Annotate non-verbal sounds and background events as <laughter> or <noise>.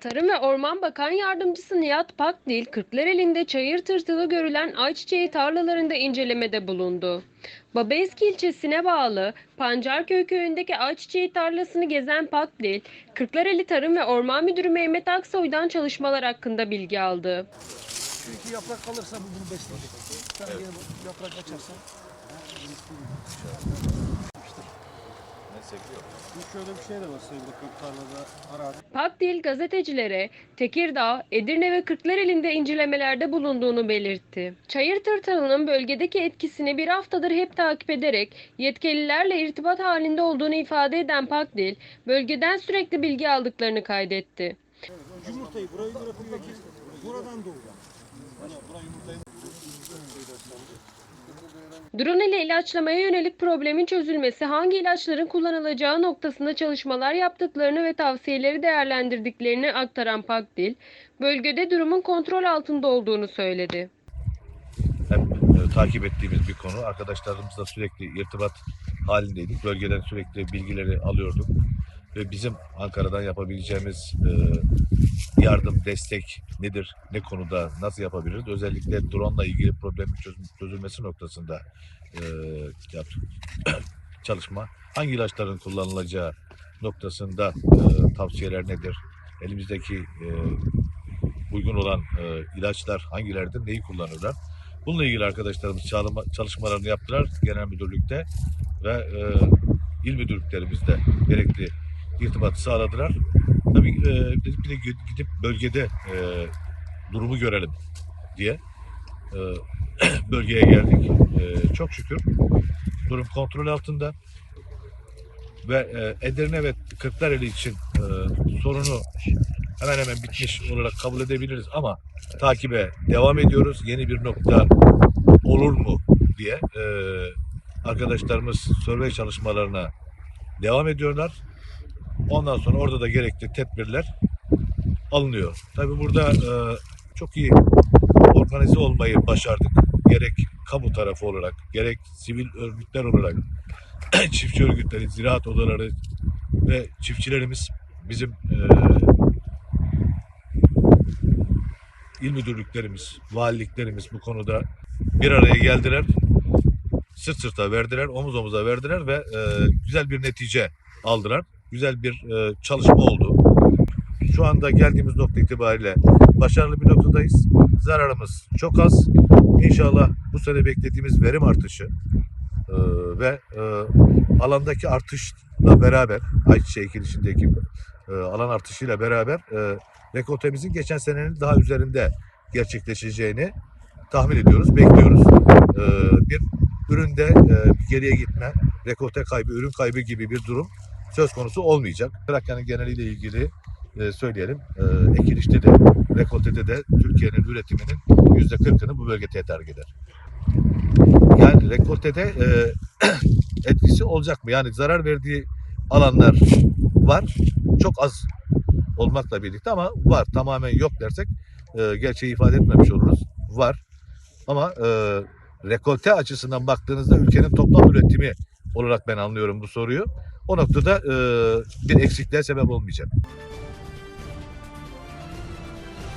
Tarım ve Orman Bakan Yardımcısı Nihat Pakdil, Kırklareli'nde çayır tırtılı görülen ayçiçeği tarlalarında incelemede bulundu. Babaeski ilçesine bağlı Pancarköy köyündeki ayçiçeği tarlasını gezen Pakdil, Kırklareli Tarım ve Orman Müdürü Mehmet Aksoy'dan çalışmalar hakkında bilgi aldı. Çünkü yaprak kalırsa bu bunu besleyecek. Sen bu yaprak açarsan. Bu şöyle bir şey de tarlada arazi. Pakdil gazetecilere Tekirdağ, Edirne ve Kırklareli'nde incelemelerde bulunduğunu belirtti. Çayır tırtılının bölgedeki etkisini bir haftadır hep takip ederek yetkililerle irtibat halinde olduğunu ifade eden Pakdil, bölgeden sürekli bilgi aldıklarını kaydetti. Yumurtayı burayı bırakıyor ki buradan doğuyor. Drone ile ilaçlamaya yönelik problemin çözülmesi, hangi ilaçların kullanılacağı noktasında çalışmalar yaptıklarını ve tavsiyeleri değerlendirdiklerini aktaran Pakdil, bölgede durumun kontrol altında olduğunu söyledi. hep e, takip ettiğimiz bir konu. Arkadaşlarımızla sürekli irtibat halindeydik. Bölgeden sürekli bilgileri alıyorduk. Ve bizim Ankara'dan yapabileceğimiz e, yardım, destek nedir, ne konuda, nasıl yapabiliriz? Özellikle drone ile ilgili problemin çözülmesi noktasında e, <clears throat> çalışma. Hangi ilaçların kullanılacağı noktasında e, tavsiyeler nedir? Elimizdeki e, uygun olan e, ilaçlar hangilerdir, neyi kullanırlar? Bununla ilgili arkadaşlarımız çalışmalarını yaptılar genel müdürlükte ve e, il müdürlüklerimizde gerekli irtibatı sağladılar. Tabii dedik bir de gidip bölgede e, durumu görelim diye e, <clears throat> bölgeye geldik. E, çok şükür durum kontrol altında ve Edirne ve Kırklareli için sorunu hemen hemen bitmiş olarak kabul edebiliriz ama takibe devam ediyoruz. Yeni bir nokta olur mu diye arkadaşlarımız survey çalışmalarına devam ediyorlar. Ondan sonra orada da gerekli tedbirler alınıyor. Tabii burada e, çok iyi organize olmayı başardık. Gerek kamu tarafı olarak, gerek sivil örgütler olarak, <clears throat> çiftçi örgütleri, ziraat odaları ve çiftçilerimiz bizim e, il müdürlüklerimiz, valiliklerimiz bu konuda bir araya geldiler. Sırt sırta verdiler, omuz omuza verdiler ve e, güzel bir netice aldılar. Güzel bir e, çalışma oldu. Şu anda geldiğimiz nokta itibariyle başarılı bir noktadayız. Zararımız çok az. İnşallah bu sene beklediğimiz verim artışı e, ve e, alandaki artışla beraber ayçiçeği ekilişindeki e, alan artışıyla beraber e, rekoltemizin geçen senenin daha üzerinde gerçekleşeceğini tahmin ediyoruz, bekliyoruz. Ee, bir üründe e, geriye gitme, rekolte kaybı, ürün kaybı gibi bir durum söz konusu olmayacak. Trakya'nın geneliyle ilgili e, söyleyelim. E, ekilişte de, rekoltede de Türkiye'nin üretiminin yüzde 40'ını bu bölge tedarik eder. Yani rekoltede e, <clears throat> etkisi olacak mı? Yani zarar verdiği alanlar var. Çok az olmakla birlikte ama var. Tamamen yok dersek e, gerçeği ifade etmemiş oluruz. Var. Ama e, rekolte açısından baktığınızda ülkenin toplam üretimi olarak ben anlıyorum bu soruyu. O noktada e, bir eksikliğe sebep olmayacak.